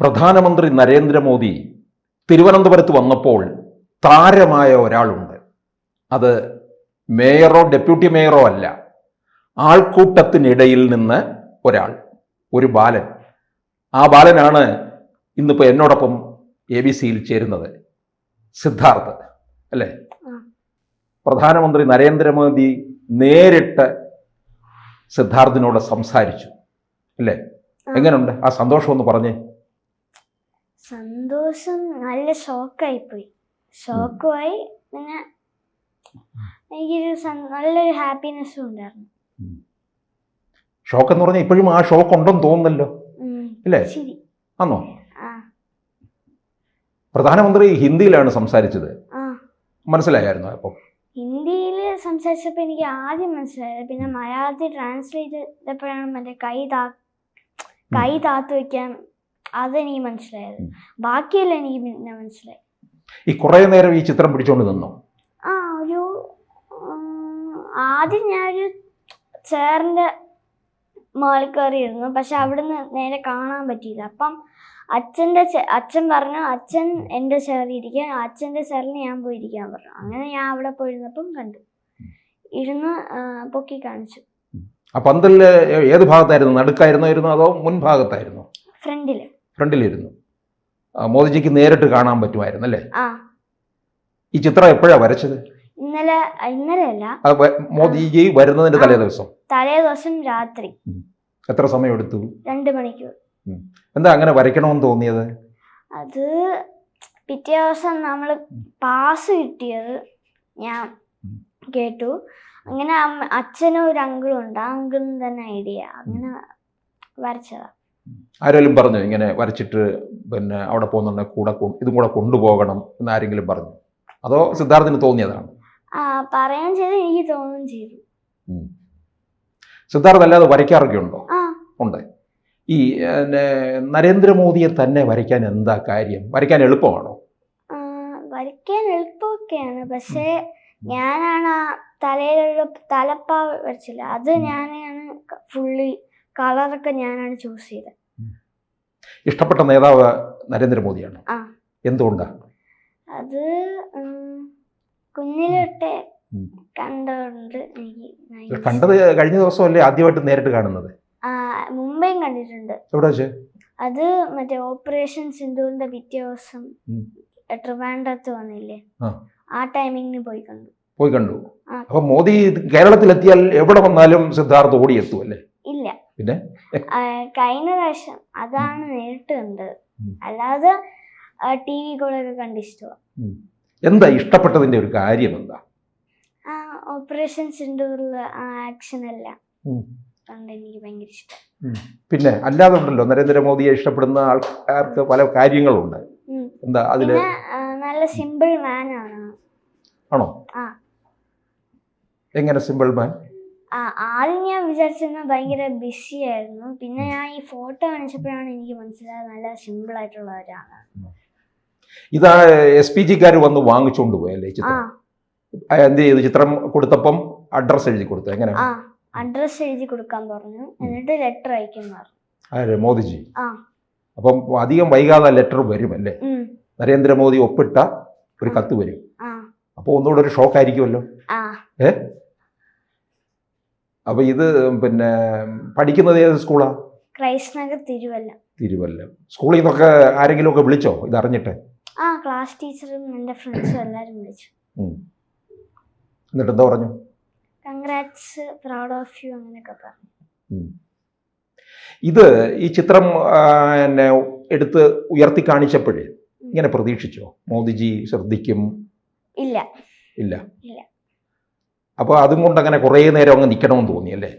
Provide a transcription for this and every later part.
പ്രധാനമന്ത്രി നരേന്ദ്രമോദി തിരുവനന്തപുരത്ത് വന്നപ്പോൾ താരമായ ഒരാളുണ്ട്. അത് മേയറോ ഡെപ്യൂട്ടി മേയറോ അല്ല ആൾക്കൂട്ടത്തിനിടയിൽ നിന്ന് ഒരാൾ ഒരു ബാലൻ. ആ ബാലനാണ് ഇന്നിപ്പോൾ എന്നോടൊപ്പം എ ബി സിയിൽ ചേരുന്നത്. സിദ്ധാർത്ഥ് അല്ലേ. പ്രധാനമന്ത്രി നരേന്ദ്രമോദി നേരിട്ട് സിദ്ധാർത്ഥിനോട് സംസാരിച്ചു അല്ലേ. എങ്ങനെയുണ്ട് ആ സന്തോഷം ഒന്ന് പറഞ്ഞേ. സന്തോഷം നല്ല ഷോക്കായി പോയി ഷോക്കുമായി പിന്നെ എനിക്കൊരു നല്ലൊരു ഹാപ്പിനെസ്സും ഉണ്ടായിരുന്നു. ഷോക്ക് എന്ന് പറഞ്ഞാൽ ഇപ്പോഴും ആ ഷോക്ക് ഉണ്ടെന്ന് തോന്നുന്നല്ലോ. അല്ലേ ഇല്ലേ? ആണോ പ്രധാനമന്ത്രി ഹിന്ദിയിലാണ് സംസാരിച്ചത്. ആ. മനസ്സിലായിരുന്നു അപ്പം? ഹിന്ദിയിൽ സംസാരിച്ചപ്പോൾ എനിക്ക് ആദ്യം മനസ്സിലായത് പിന്നെ മലയാളത്തിൽ ട്രാൻസ്ലേറ്റ് ചെയ്തപ്പോഴാണ് മറ്റേ കൈ താ കൈ താത്തു വെക്കാൻ അതെനിക്ക് മനസ്സിലായത്. ബാക്കിയല്ല എനിക്ക് പിന്നെ മനസ്സിലായി. ഈ കുറേ നേരം ഈ ചിത്രം പിടിച്ചോണ്ട് നിന്നു? ആ ഒരു ആദ്യം ഞാനൊരു ചേറിന്റെ മാളിൽ കയറിയിരുന്നു പക്ഷെ അവിടുന്ന് നേരെ കാണാൻ പറ്റിയില്ല. അപ്പം അച്ഛന്റെ അച്ഛൻ പറഞ്ഞു അച്ഛൻ എന്റെ ചേറിൽ ഇരിക്കാൻ അച്ഛന്റെ ചേറിൽ ഞാൻ പോയിരിക്കാൻ പറഞ്ഞു. അങ്ങനെ ഞാൻ അവിടെ പോയിരുന്നപ്പം കണ്ടു. ഇരുന്ന് പൊക്കി കാണിച്ചു. ആ പന്തലിൽ ഏത് ഭാഗത്തായിരുന്നു? നടുക്കായിരുന്നായിരുന്നു അതോ മുൻഭാഗത്തായിരുന്നു? ഫ്രണ്ടിൽ ഫ്രണ്ടിലിരുന്നു. മോദിജിക്ക് നേരിട്ട് കാണാൻ പറ്റുമായിരുന്നു അല്ലേ? ഈ ചിത്രം എപ്പോഴാ വരച്ചത്? ഇന്നലെ ഇന്നലെയല്ല. മോദിജി വരുന്നതിന്റെ തലേ ദിവസം. തലേ ദിവസം രാത്രി. എത്ര സമയം എടുത്തു രണ്ട് മണിക്കൂർ. എന്താ അങ്ങനെ വരയ്ക്കണമെന്ന് തോന്നിയത്? അത് പിറ്റേ ദിവസം നമ്മൾ പാസ് കിട്ടിയത് ഞാൻ കേട്ടു. അങ്ങനെ അച്ഛനും ഒരു അങ്കിളും ഉണ്ട്. ആ അങ്കിളും തന്നെ ഐഡിയ അങ്ങനെ വരച്ചതാ. ആരെങ്കിലും പറഞ്ഞു ഇങ്ങനെ വരച്ചിട്ട് പിന്നെ അവിടെ പോകുന്ന കൂടെ ഇതും കൂടെ കൊണ്ടുപോകണം എന്ന് ആരെങ്കിലും പറഞ്ഞു. അതോ സിദ്ധാർത്ഥിന് തോന്നിയതാണ്? ചെയ്തു എനിക്ക് തോന്നുകയും ചെയ്തു. സിദ്ധാർത്ഥ അല്ലാതെ വരയ്ക്കാറൊക്കെ ഉണ്ടോ? ഉണ്ട്. ഈ നരേന്ദ്രമോദിയെ തന്നെ വരയ്ക്കാൻ എന്താ കാര്യം? വരയ്ക്കാൻ എളുപ്പമാണോ? വരയ്ക്കാൻ എളുപ്പമൊക്കെയാണ്. പക്ഷേ ഞാനാണ് ആ തലയിലുള്ള തലപ്പാവ് വരച്ചില്ല. അത് ഞാനാണ് ഫുള്ളി കളറൊക്കെ ഞാനാണ് ചൂസ് ചെയ്തത്. ഇഷ്ടപ്പെട്ട നേതാവ് നരേന്ദ്രമോദിയാണ്. ആ. എന്തുകൊണ്ടാ? അത് കുഞ്ഞിലൊട്ടെ. എനിക്ക് കണ്ടത് കഴിഞ്ഞ ദിവസം അല്ലേ ആദ്യമായിട്ട് നേരിട്ട് കാണുന്നത്? മുംബൈയും കണ്ടിട്ടുണ്ട്. എവിടെ വെച്ച്? അത് മറ്റേ ഓപ്പറേഷൻ സിന്ധുവിന്റെ പിറ്റേ ദിവസം ട്രിവാൻഡ്രത്ത് വന്നില്ലേ? ആ. ടൈമിങ്ങിന് പോയി കണ്ടു. പോയി കണ്ടു. അപ്പൊ മോദി കേരളത്തിലെത്തിയാൽ എവിടെ വന്നാലും സിദ്ധാർത്ഥ് ഓടിയെത്തും അല്ലേ? ഇല്ല. പിന്നെ? കഴിഞ്ഞ പ്രാവശ്യം അതാണ് നേരിട്ട് കണ്ടത്. അല്ലാതെ ടി വി കൂടെ കണ്ട് ഇഷ്ടമാണ് എന്താ ഇഷ്ടപ്പെട്ടതിന്റെ ഒരു കാര്യം എന്താ? ഓപ്പറേഷൻസ് ഓപ്പറേഷൻ ആക്ഷൻ എല്ലാം. എനിക്ക് ഭയങ്കര ഇഷ്ടം. പിന്നെ അല്ലാതെ ഉണ്ടല്ലോ നരേന്ദ്രമോദിയെ ഇഷ്ടപ്പെടുന്ന ആൾക്കാർക്ക് പല കാര്യങ്ങളുണ്ട്. എന്താ അതിൽ? നല്ല സിമ്പിൾ മാൻ ആണ്? ആണോ. എങ്ങനെ സിമ്പിൾ മാൻ? ആദ്യം ഞാൻ വിചാരിച്ചിരുന്ന ഭയങ്കര ബിസി ആയിരുന്നു. പിന്നെ ഞാൻ ഈ ഫോട്ടോ കാണിച്ചപ്പോഴാണ് എനിക്ക് മനസ്സിലായത് നല്ല സിമ്പിൾ ആയിട്ടുള്ള ഒരാളാണ്. ഇതാ എസ് പി ജിക്കാർ വന്ന് വാങ്ങിച്ചുകൊണ്ട് പോയല്ലേ ചിത്രം? എന്ത് ചെയ്തു? ചിത്രം കൊടുത്തപ്പം അഡ്രസ് എഴുതി കൊടുത്തു. എങ്ങനെ? ആ അഡ്രസ്സ് എഴുതി കൊടുക്കാൻ പറഞ്ഞു. എന്നിട്ട് ലെറ്റർ അയക്കാൻ പറഞ്ഞു. മോദിജി? അപ്പം അധികം വൈകാതെ ലെറ്റർ വരും അല്ലേ? നരേന്ദ്രമോദി ഒപ്പിട്ട ഒരു കത്ത് വരും. അപ്പോൾ ഒന്നുകൂടെ ഒരു ഷോക്ക് ആയിരിക്കുമല്ലോ? ആ. ഏ? അപ്പൊ ഇത് പിന്നെ പഠിക്കുന്നത് ഏത് സ്കൂളാ ക്രൈസ്റ്റ് നഗർ തിരുവല്ല. തിരുവല്ല. സ്കൂളിൽ നിന്നൊക്കെ ആരെങ്കിലും ഒക്കെ വിളിച്ചോ? ഇത് അറിഞ്ഞിട്ട്? ആ ക്ലാസ് ടീച്ചറും എന്റെ ഫ്രണ്ട്സും എല്ലാവരും വിളിച്ചു. ഉം. എന്നിട്ട് എന്താ പറഞ്ഞു? കൺഗ്രാറ്റ്സ് പ്രൗഡ് ഓഫ് യു അങ്ങനെയൊക്കെ പറഞ്ഞു. ഉം. ഇത് ഈ ചിത്രം ആ, പിന്നെ എടുത്ത് ഉയർത്തി കാണിച്ചപ്പോഴേ ഇങ്ങനെ പ്രതീക്ഷിച്ചോ? മോദിജി ശ്രദ്ധിക്കും? ഇല്ല. ഇല്ല. ഇല്ല. അപ്പോൾ അതും കൊണ്ട് അങ്ങനെ കുറേ നേരം അങ്ങ് നിൽക്കണമെന്ന് തോന്നിയല്ലേ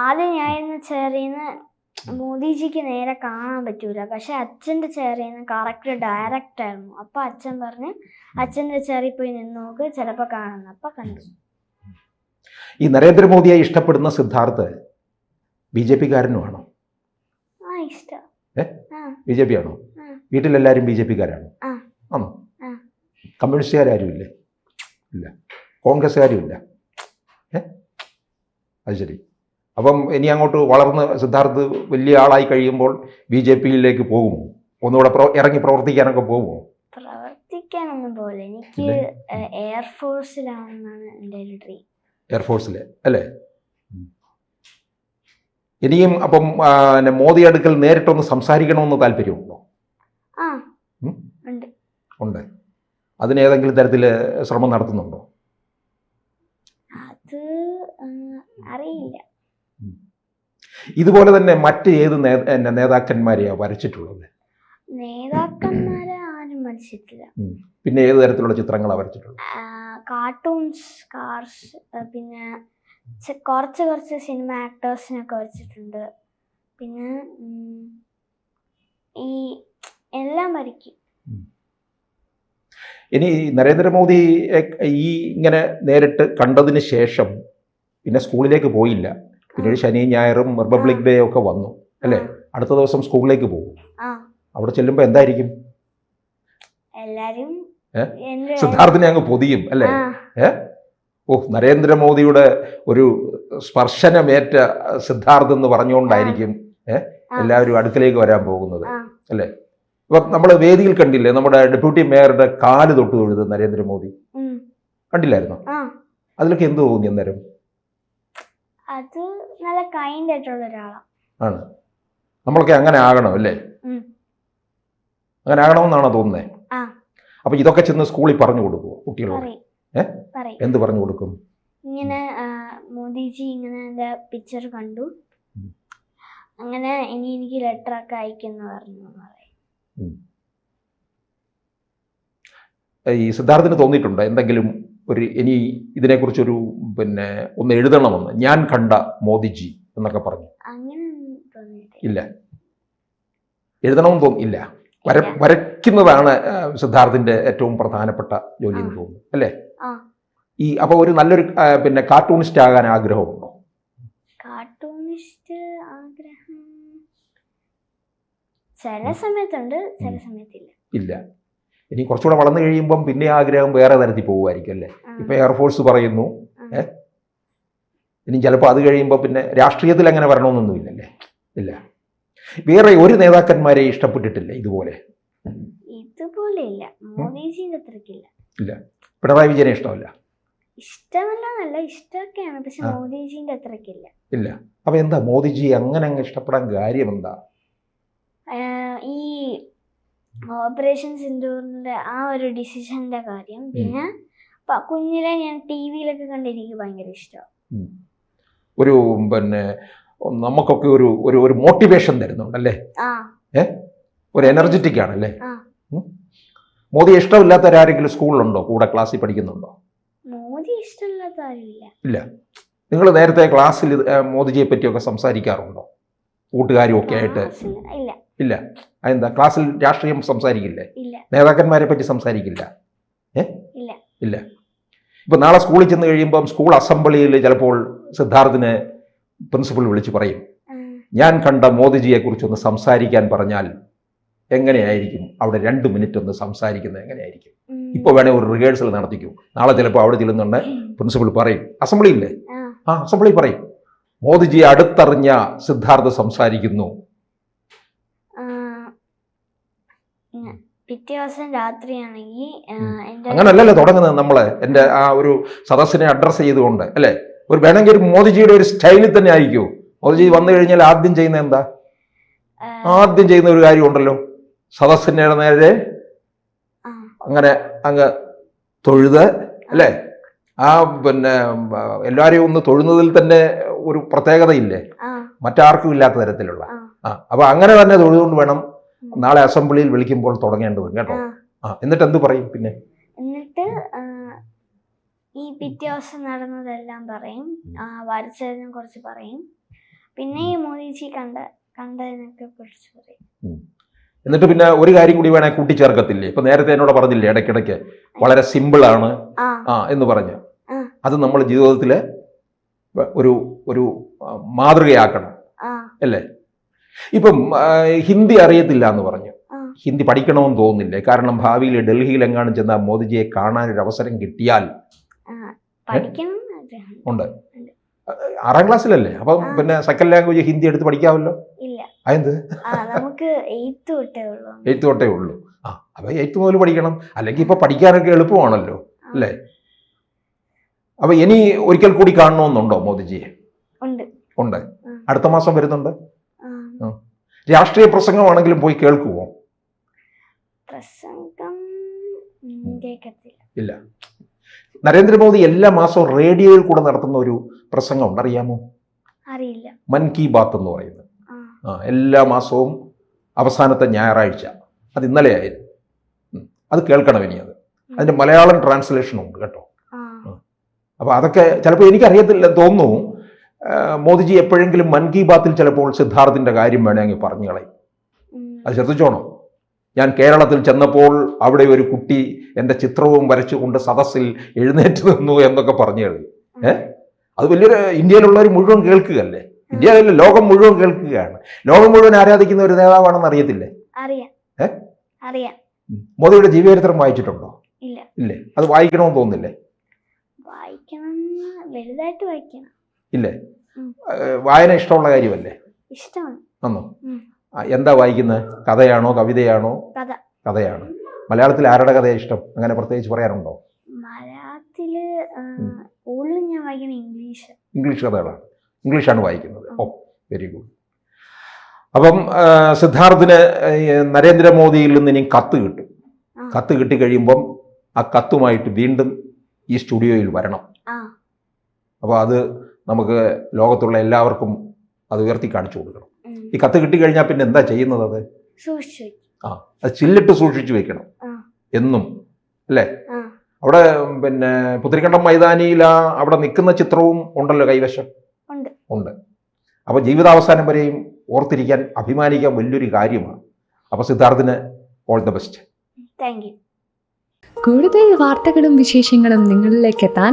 ആദ്യം ഞാനിരുന്ന ചെറിയെന്ന് മോദിജിക്ക് നേരെ കാണാൻ പറ്റൂല. പക്ഷെ അച്ഛന്റെ ചെറിയെന്ന് കറക്റ്റ് ഡയറക്റ്റ് ആയിരുന്നു. അപ്പൊ അച്ഛൻ പറഞ്ഞു അച്ഛന്റെ ചെറി പോയി നിന്ന് നോക്ക് ചിലപ്പോ കാണുന്നു അപ്പൊ കണ്ടു. ഈ നരേന്ദ്രമോദിയെ ഇഷ്ടപ്പെടുന്ന സിദ്ധാർത്ഥ് ബി ജെ പിക്കാരനുമാണോ ബി ജെ പി ആണോ? വീട്ടിലെല്ലാരും ബി ജെ പിക്കാരാണോ? കാരാണോ ആണോ. കമ്മ്യൂണിസ്റ്റുകാരും ഇല്ലേ. ഇല്ല കോൺഗ്രസ്സുകാരും ഇല്ല ഏ? അത് ശരി. അപ്പം ഇനി അങ്ങോട്ട് വളർന്ന് സിദ്ധാർത്ഥ് വലിയ ആളായി കഴിയുമ്പോൾ ബി ജെ പിയിലേക്ക് പോകുമോ? ഒന്നുകൂടെ ഇറങ്ങി പ്രവർത്തിക്കാനൊക്കെ പോകുമോ? പ്രവർത്തിക്കാനൊന്നും പോലെ എനിക്ക് ഇല്ലേ? എയർഫോഴ്സിലാണെന്നാണ് എന്റെ ഒരു ഡ്രീം എയർഫോഴ്സിൽ അല്ലേ. ഇനിയും അപ്പം മോദി അടുക്കൽ നേരിട്ടൊന്ന് സംസാരിക്കണമെന്ന് താല്പര്യമുണ്ടോ? ഉണ്ട്. അതിന് ഏതെങ്കിലും തരത്തിൽ ശ്രമം നടത്തുന്നുണ്ടോ? അത് അറിയില്ല. ഇതുപോലെ തന്നെ മറ്റ് ഏത് നേതാക്കന്മാരെയാ വരച്ചിട്ടുള്ളത്? നേതാക്കന്മാരെ ആരും മത്സരിച്ചില്ല പിന്നെ ഏത് തരത്തിലുള്ള ചിത്രങ്ങളാണ് വരച്ചിട്ടുള്ളത്? കാർട്ടൂൺസ് കാർസ് പിന്നെ കുറച്ച് കുറച്ച് സിനിമ ആക്ടേഴ്സിനൊക്കെ വരച്ചിട്ടുണ്ട്. പിന്നെ ഈ എല്ലാം വരയ്ക്കും. ഇനി നരേന്ദ്രമോദി ഈ ഇങ്ങനെ നേരിട്ട് കണ്ടതിന് ശേഷം പിന്നെ സ്കൂളിലേക്ക് പോയില്ല. പിന്നീട് ശനി ഞായറും റിപ്പബ്ലിക് ഡേ ഒക്കെ വന്നു. അല്ലേ? അടുത്ത ദിവസം സ്കൂളിലേക്ക് പോകും. അവിടെ ചെല്ലുമ്പോൾ എന്തായിരിക്കും? സിദ്ധാർത്ഥിനെ അങ്ങ് പൊതിയും അല്ലേ? ഏ? ഓ നരേന്ദ്രമോദിയുടെ ഒരു സ്പർശനമേറ്റ സിദ്ധാർത്ഥ് എന്ന് പറഞ്ഞുകൊണ്ടായിരിക്കും ഏഹ് എല്ലാവരും അടുത്തിലേക്ക് വരാൻ പോകുന്നത് അല്ലേ? ഇപ്പൊ നമ്മൾ വേദിയിൽ കണ്ടില്ലേ നമ്മുടെ ഡെപ്യൂട്ടി മേയറുടെ കാൽ തൊട്ട് തൊഴുത് നരേന്ദ്രമോദി. കണ്ടില്ലായിരുന്നോ? അതിലൊക്കെ എന്ത് തോന്നി അന്നേരം അത് നല്ല കൈൻഡ് ആയിട്ടുള്ള ഒരാളാണ് ആണ്. നമ്മളൊക്കെ അങ്ങനെ ആകണം അല്ലേ? അങ്ങനെ ആകണമെന്നാണോ തോന്നുന്നത്. അപ്പൊ ഇതൊക്കെ ചെന്ന് സ്കൂളിൽ പറഞ്ഞു കൊടുക്കുമോ കുട്ടികളോട്? എന്ത് പറഞ്ഞു കൊടുക്കും? ഇങ്ങനെ മോദിജി ഇങ്ങനെ എന്റെ പിക്ചർ കണ്ടു. അങ്ങനെ ഇനി എനിക്ക് ലെറ്റർ ഒക്കെ അയക്കുന്നു പറഞ്ഞു ഈ സിദ്ധാർത്ഥിന് തോന്നിയിട്ടുണ്ട് എന്തെങ്കിലും ഒരു ഇനി ഇതിനെക്കുറിച്ചൊരു പിന്നെ ഒന്ന് എഴുതണമെന്ന്. ഞാൻ കണ്ട മോദിജി എന്നൊക്കെ പറഞ്ഞു. ഇല്ല. എഴുതണമെന്ന് തോന്നി ഇല്ല. വര. വരയ്ക്കുന്നതാണ് സിദ്ധാർത്ഥിന്റെ ഏറ്റവും പ്രധാനപ്പെട്ട ജോലി എന്ന് തോന്നുന്നു. അല്ലേ. ഈ അപ്പോൾ ഒരു നല്ലൊരു പിന്നെ കാർട്ടൂണിസ്റ്റ് ആകാൻ ആഗ്രഹമുണ്ടോ കാർട്ടൂണിസ്റ്റ് ആഗ്രഹം ചില സമയത്തുണ്ട് ചില സമയത്തില്ല. ഇല്ല. ഇനി കുറച്ചുകൂടെ വളർന്നു കഴിയുമ്പം പിന്നെ ആഗ്രഹം വേറെ തരത്തിൽ പോകുമായിരിക്കും അല്ലേ? ഇപ്പൊ എയർഫോഴ്സ് പറയുന്നു ഇനി ചിലപ്പോൾ അത് കഴിയുമ്പോൾ പിന്നെ രാഷ്ട്രീയത്തിൽ അങ്ങനെ വരണമെന്നൊന്നും ഇല്ലല്ലേ? ഇല്ല. വേറെ ഒരു നേതാക്കന്മാരെ ഇഷ്ടപ്പെട്ടിട്ടില്ല ഇതുപോലെ. ഇതുപോലെ ഇല്ല മോദിജിന്റെ അത്രക്കില്ല. പിണറായി വിജയനെ ഇഷ്ടമല്ല. ഇഷ്ടമല്ല ഇഷ്ടമൊക്കെയാണ്. പക്ഷെ. മോദിജിന്റെ അത്രക്കില്ല. ഇല്ല. അപ്പൊ എന്താ? മോദിജി അങ്ങനെ അങ്ങ് ഇഷ്ടപ്പെടാൻ കാര്യം എന്താ? ഈ ഓപ്പറേഷൻ സിന്ദൂറിന്റെ ആ ഒരു ഡിസിഷന്റെ കാര്യം പിന്നെ കുഞ്ഞിലെ ഞാൻ ടി വിയിലൊക്കെ കണ്ട് എനിക്ക് ഭയങ്കര ഇഷ്ടം. ഒരു പിന്നെ നമുക്കൊക്കെ ഒരു ഒരു ഒരു മോട്ടിവേഷൻ തരുന്നുണ്ടല്ലേ ഒരു എനർജറ്റിക് ആണല്ലേ? മോദി ഇഷ്ടമില്ലാത്ത ആരെങ്കിലും സ്കൂളിലുണ്ടോ? കൂടെ ക്ലാസ്സിൽ പഠിക്കുന്നുണ്ടോ? മോദി ഇഷ്ടമില്ലാത്ത ഇല്ല. നിങ്ങൾ നേരത്തെ ക്ലാസ്സിൽ മോദിജിയെ പറ്റിയൊക്കെ സംസാരിക്കാറുണ്ടോ? കൂട്ടുകാരും ഒക്കെ ആയിട്ട്. ഇല്ല. ഇല്ല. അതെന്താ? ക്ലാസ്സിൽ രാഷ്ട്രീയം സംസാരിക്കില്ലേ? നേതാക്കന്മാരെ പറ്റി സംസാരിക്കില്ല? ഏ? ഇല്ല. ഇപ്പൊ നാളെ സ്കൂളിൽ ചെന്ന് കഴിയുമ്പം സ്കൂൾ അസംബ്ലിയിൽ ചിലപ്പോൾ സിദ്ധാർത്ഥിനെ പ്രിൻസിപ്പൽ വിളിച്ച് പറയും. ഞാൻ കണ്ട മോദിജിയെ കുറിച്ചൊന്ന് സംസാരിക്കാൻ പറഞ്ഞാൽ എങ്ങനെയായിരിക്കും? അവിടെ രണ്ട് മിനിറ്റ് ഒന്ന് സംസാരിക്കുന്നത് എങ്ങനെയായിരിക്കും? ഇപ്പൊ ഇപ്പോൾ വേണേ ഒരു റിഹേഴ്സൽ നടത്തിക്കും. നാളെ ചിലപ്പോൾ അവിടെ ചെല്ലുന്നുണ്ട് പ്രിൻസിപ്പൾ പറയും. അസംബ്ലി ഇല്ലേ? ആ അസംബ്ലി പറയും. മോദിജിയെ അടുത്തറിഞ്ഞ സിദ്ധാർത്ഥ സംസാരിക്കുന്നു ആ, ഇങ്ങ- പിറ്റേ ദിവസം രാത്രിയാണെങ്കിൽ. അങ്ങനല്ലല്ലോ തുടങ്ങുന്നത് നമ്മളെ എന്റെ ആ ഒരു സദസ്സിനെ അഡ്രസ്സ് ചെയ്തുകൊണ്ട് അല്ലേ? ഒരു വേണമെങ്കിൽ ഒരു മോദിജിയുടെ ഒരു സ്റ്റൈലിൽ തന്നെ ആയിരിക്കുമോ മോദിജി വന്നു കഴിഞ്ഞാൽ ആദ്യം ചെയ്യുന്ന എന്താ? ആദ്യം ചെയ്യുന്ന ഒരു കാര്യമുണ്ടല്ലോ സദസ്സിന്റെ നേരെ അങ്ങനെ അങ്ങ് തൊഴുത് അല്ലേ? ആ പിന്നെ എല്ലാവരെയും ഒന്ന് തൊഴുന്നതിൽ തന്നെ ഒരു പ്രത്യേകതയില്ലേ? മറ്റാർക്കും ഇല്ലാത്ത തരത്തിലുള്ള. ആ അപ്പൊ അങ്ങനെ തന്നെ തൊഴുതുകൊണ്ട് വേണം നാളെ അസംബ്ലിയിൽ വിളിക്കുമ്പോൾ തുടങ്ങേണ്ടത് കേട്ടോ. ആ. എന്നിട്ട് എന്ത് പറയും പിന്നെ? എന്നിട്ട് ഈ പിറ്റേ ദിവസം നടന്നതെല്ലാം പറയും. വരച്ചതിനെ കുറിച്ച് പറയും. പിന്നെ ഈ മോദിജി കണ്ട കണ്ടതിനൊക്കെ കുറിച്ച് പറയും. എന്നിട്ട് പിന്നെ ഒരു കാര്യം കൂടി വേണേ കൂട്ടിച്ചേർക്കത്തില്ലേ? ഇപ്പൊ നേരത്തെ എന്നോട് പറഞ്ഞില്ലേ ഇടയ്ക്കിടയ്ക്ക് വളരെ സിമ്പിൾ ആണ്. ആ. എന്ന് പറഞ്ഞ്. അത് നമ്മൾ ജീവിതത്തിൽ ഒരു ഒരു മാതൃകയാക്കണം. അല്ലേ? ഇപ്പം ഹിന്ദി അറിയത്തില്ല എന്ന് പറഞ്ഞു ഹിന്ദി പഠിക്കണമെന്ന് തോന്നുന്നില്ലേ? കാരണം ഭാവിയിൽ ഡൽഹിയിൽ എങ്ങാനും ചെന്നാൽ മോദിജിയെ കാണാൻ ഒരു അവസരം കിട്ടിയാൽ ഉണ്ട്. ആറാം ക്ലാസ്സിലല്ലേ? അപ്പം പിന്നെ സെക്കൻഡ് ലാംഗ്വേജ് ഹിന്ദി എടുത്ത് പഠിക്കാമല്ലോ? അതെന്ത്? ആ നമുക്ക് എയ്ത്ത് തൊട്ടേ ഉള്ളൂ. ആ അപ്പൊ എയ്ത്ത് മുതൽ പഠിക്കണം. അല്ലെങ്കിൽ ഇപ്പൊ പഠിക്കാനൊക്കെ എളുപ്പമാണല്ലോ അല്ലേ? അപ്പൊ ഇനി ഒരിക്കൽ കൂടി കാണണമെന്നുണ്ടോ മോദിജിയെ? ഉണ്ട്. അടുത്ത മാസം വരുന്നുണ്ട്? രാഷ്ട്രീയ പ്രസംഗമാണെങ്കിലും പോയി കേൾക്കുമോ പ്രസംഗം ഇല്ല. നരേന്ദ്രമോദി എല്ലാ മാസവും റേഡിയോയിൽ കൂടെ നടത്തുന്ന ഒരു പ്രസംഗം ഉണ്ട് അറിയാമോ? അറിയില്ല. മൻ കി ബാത്ത് എന്ന് പറയുന്നത്. ആ. എല്ലാ മാസവും അവസാനത്തെ ഞായറാഴ്ച. അത് ഇന്നലെ ആയിരുന്നു. അത് കേൾക്കണം ഇനി അത്. അതിന്റെ മലയാളം ട്രാൻസ്ലേഷനും ഉണ്ട് കേട്ടോ അപ്പോൾ അതൊക്കെ ചിലപ്പോൾ എനിക്കറിയത്തില്ല തോന്നുന്നു. മോദിജി എപ്പോഴെങ്കിലും മൻ കി ബാത്തിൽ ചിലപ്പോൾ സിദ്ധാർത്ഥിന്റെ കാര്യം വേണമെങ്കിൽ പറഞ്ഞു കളയും. അത് ശ്രദ്ധിച്ചോണം? ഞാൻ കേരളത്തിൽ ചെന്നപ്പോൾ അവിടെ ഒരു കുട്ടി എന്റെ ചിത്രവും വരച്ചുകൊണ്ട് സദസ്സിൽ എഴുന്നേറ്റ് നിന്നു എന്നൊക്കെ പറഞ്ഞു കളയും ഏ? അത് വലിയൊരു ഇന്ത്യയിലുള്ളവർ മുഴുവൻ കേൾക്കുകയല്ലേ? ഇന്ത്യയിലല്ല ലോകം മുഴുവൻ കേൾക്കുകയാണ്. ലോകം മുഴുവൻ ആരാധിക്കുന്ന ഒരു നേതാവാണെന്ന് അറിയത്തില്ലേ? അറിയാം. മോദിയുടെ ജീവചരിത്രം വായിച്ചിട്ടുണ്ടോ? ഇല്ല. ഇല്ലേ? അത് വായിക്കണമെന്ന് തോന്നുന്നില്ലേ? വായിക്കണം. വലുതായിട്ട് വായിക്കണം. ഇല്ലേ. വായന ഇഷ്ടമുള്ള കാര്യമല്ലേ? ഇഷ്ടമാണ്. ആന്നോ എന്താ വായിക്കുന്നത് കഥയാണോ കവിതയാണോ? കഥ. കഥയാണ്. മലയാളത്തിൽ ആരുടെ കഥയാണ് ഇഷ്ടം? അങ്ങനെ പ്രത്യേകിച്ച് പറയാറുണ്ടോ മലയാളത്തിൽ. ഞാൻ ഇംഗ്ലീഷ്. ഇംഗ്ലീഷ് കഥകളാണ്. ഇംഗ്ലീഷാണ് വായിക്കുന്നത്. ഓ വെരി ഗുഡ് അപ്പം സിദ്ധാർത്ഥിന് നരേന്ദ്രമോദിയിൽ നിന്ന് ഇനി കത്ത് കിട്ടും. കത്ത് കിട്ടിക്കഴിയുമ്പം ആ കത്തുമായിട്ട് വീണ്ടും ഈ സ്റ്റുഡിയോയിൽ വരണം. അപ്പോൾ അത് നമുക്ക് ലോകത്തുള്ള എല്ലാവർക്കും അത് ഉയർത്തി കാണിച്ചു കൊടുക്കണം. ഈ കത്ത് കിട്ടിക്കഴിഞ്ഞാൽ പിന്നെ എന്താ ചെയ്യുന്നത് അത്? സൂക്ഷിച്ചു ആ അത് ചില്ലിട്ട് സൂക്ഷിച്ചു വെക്കണം. എന്നും അല്ലേ? അവിടെ പിന്നെ പുത്തിരിക്കണ്ടം മൈതാനിയിൽ ആ അവിടെ നിൽക്കുന്ന ചിത്രവും ഉണ്ടല്ലോ കൈവശം? ഉണ്ട്. ഉണ്ട്. അപ്പോൾ ജീവിതാവസാനം വരെയും ഓർത്തിരിക്കാൻ അഭിമാനിക്കാൻ വലിയൊരു കാര്യമാണ്. അപ്പോൾ സിദ്ധാർത്ഥിന് ഓൾ ദ ബെസ്റ്റ് കൂടുതൽ വാർത്തകളും വിശേഷങ്ങളും നിങ്ങളിലേക്ക് എത്താൻ